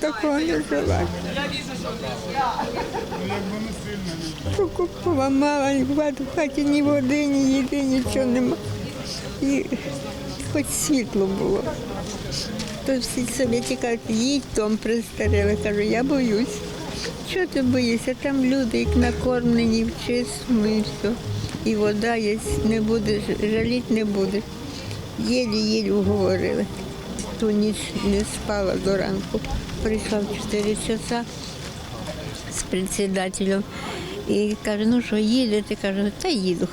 такого не жила. Руку ні в хаті- ні води, ні їди, нічого нема. І хоч світло було. То всі собі тікають, їдь там пристаріли. Кажу, я боюсь. Чого ти боїшся? Там люди, як накормлені в чистому і все. І вода є, не будеш, жаліти не будеш. Єлі-єлі уговорили. Ту ніч не спала до ранку. Прийшла в 4 часа з председателем і каже, ну що, їдете? Кажу, та їду.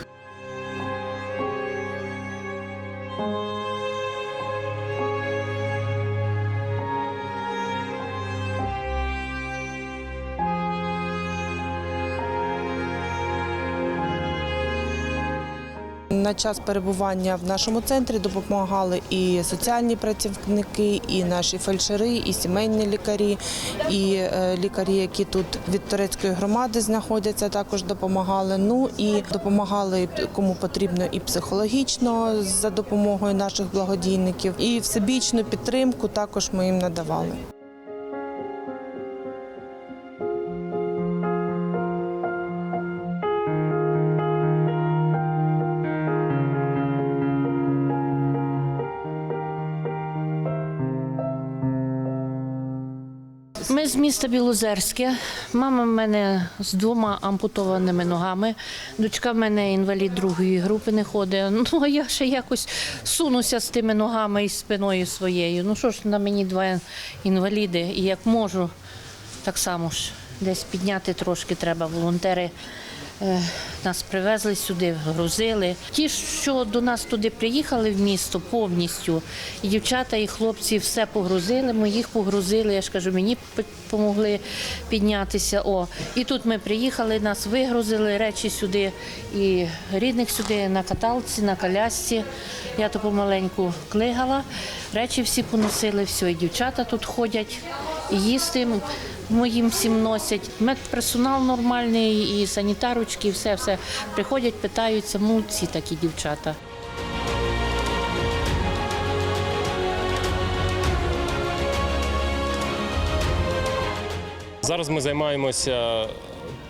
На час перебування в нашому центрі допомагали і соціальні працівники, і наші фельдшери, і сімейні лікарі, і е, лікарі, які тут від турецької громади знаходяться, також допомагали. Ну і допомагали кому потрібно і психологічно за допомогою наших благодійників, і всебічну підтримку також ми їм надавали. Ми з міста Білозерське. Мама в мене з двома ампутованими ногами. Дочка в мене інвалід другої групи не ходить. Ну а я ще якось сунуся з тими ногами і спиною своєю. Ну що ж, на мені два інваліди, і як можу, так само ж десь підняти трошки треба. Волонтери нас привезли сюди, грузили. Ті, що до нас туди приїхали в місто повністю, і дівчата, і хлопці все погрузили. Ми їх погрузили. Я ж кажу, мені допомогли піднятися. О, і тут ми приїхали, нас вигрузили речі сюди, і рідних сюди на каталці, на колясці. Я то помаленьку клигала, речі всі поносили, все, і дівчата тут ходять, і їсти моїм всім носять. Медперсонал нормальний, і санітарочки, і все, все. Приходять, питаються, молодці такі дівчата. Зараз ми займаємося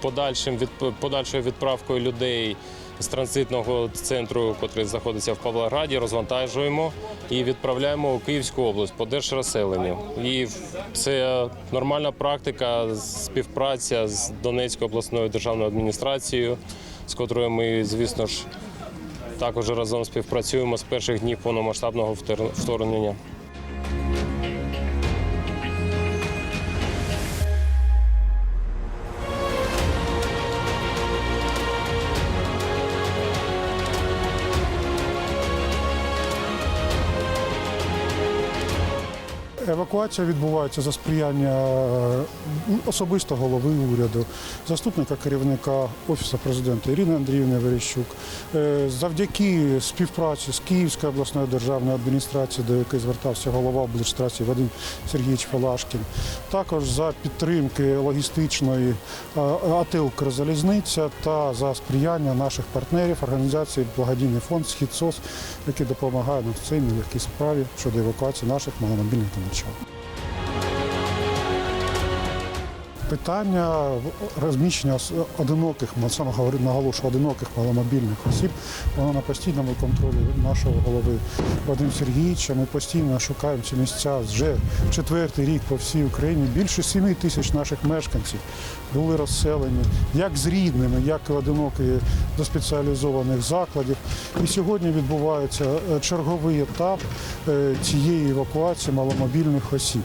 подальшим від подальшою відправкою людей з транзитного центру, який знаходиться в Павлограді, розвантажуємо і відправляємо у Київську область по держрозселенню. І це нормальна практика співпраця з Донецькою обласною державною адміністрацією, з котрою ми, звісно ж, також разом співпрацюємо з перших днів повномасштабного вторгнення. Евакуація відбувається за сприяння е, особисто голови уряду, заступника керівника Офісу президента Ірини Андріївни Верещук. Е, Завдяки співпраці з Київською обласною державною адміністрацією, до якої звертався голова облдержадміністрації Вадим Сергійович Палашкін, також за підтримки логістичної е, АТ «Укрзалізниця» та за сприяння наших партнерів організації Благодійний фонд «Східсос», який допомагає нам в цій нелегкій справі щодо евакуації наших маломобільних છો Питання розміщення одиноких, саме наголошую, одиноких маломобільних осіб, воно на постійному контролі нашого голови Вадима Сергійовича. Ми постійно шукаємо ці місця вже четвертий рік по всій Україні. Більше 7 тисяч наших мешканців були розселені як з рідними, як і одинокі до спеціалізованих закладів. І сьогодні відбувається е, черговий етап е, цієї евакуації маломобільних осіб.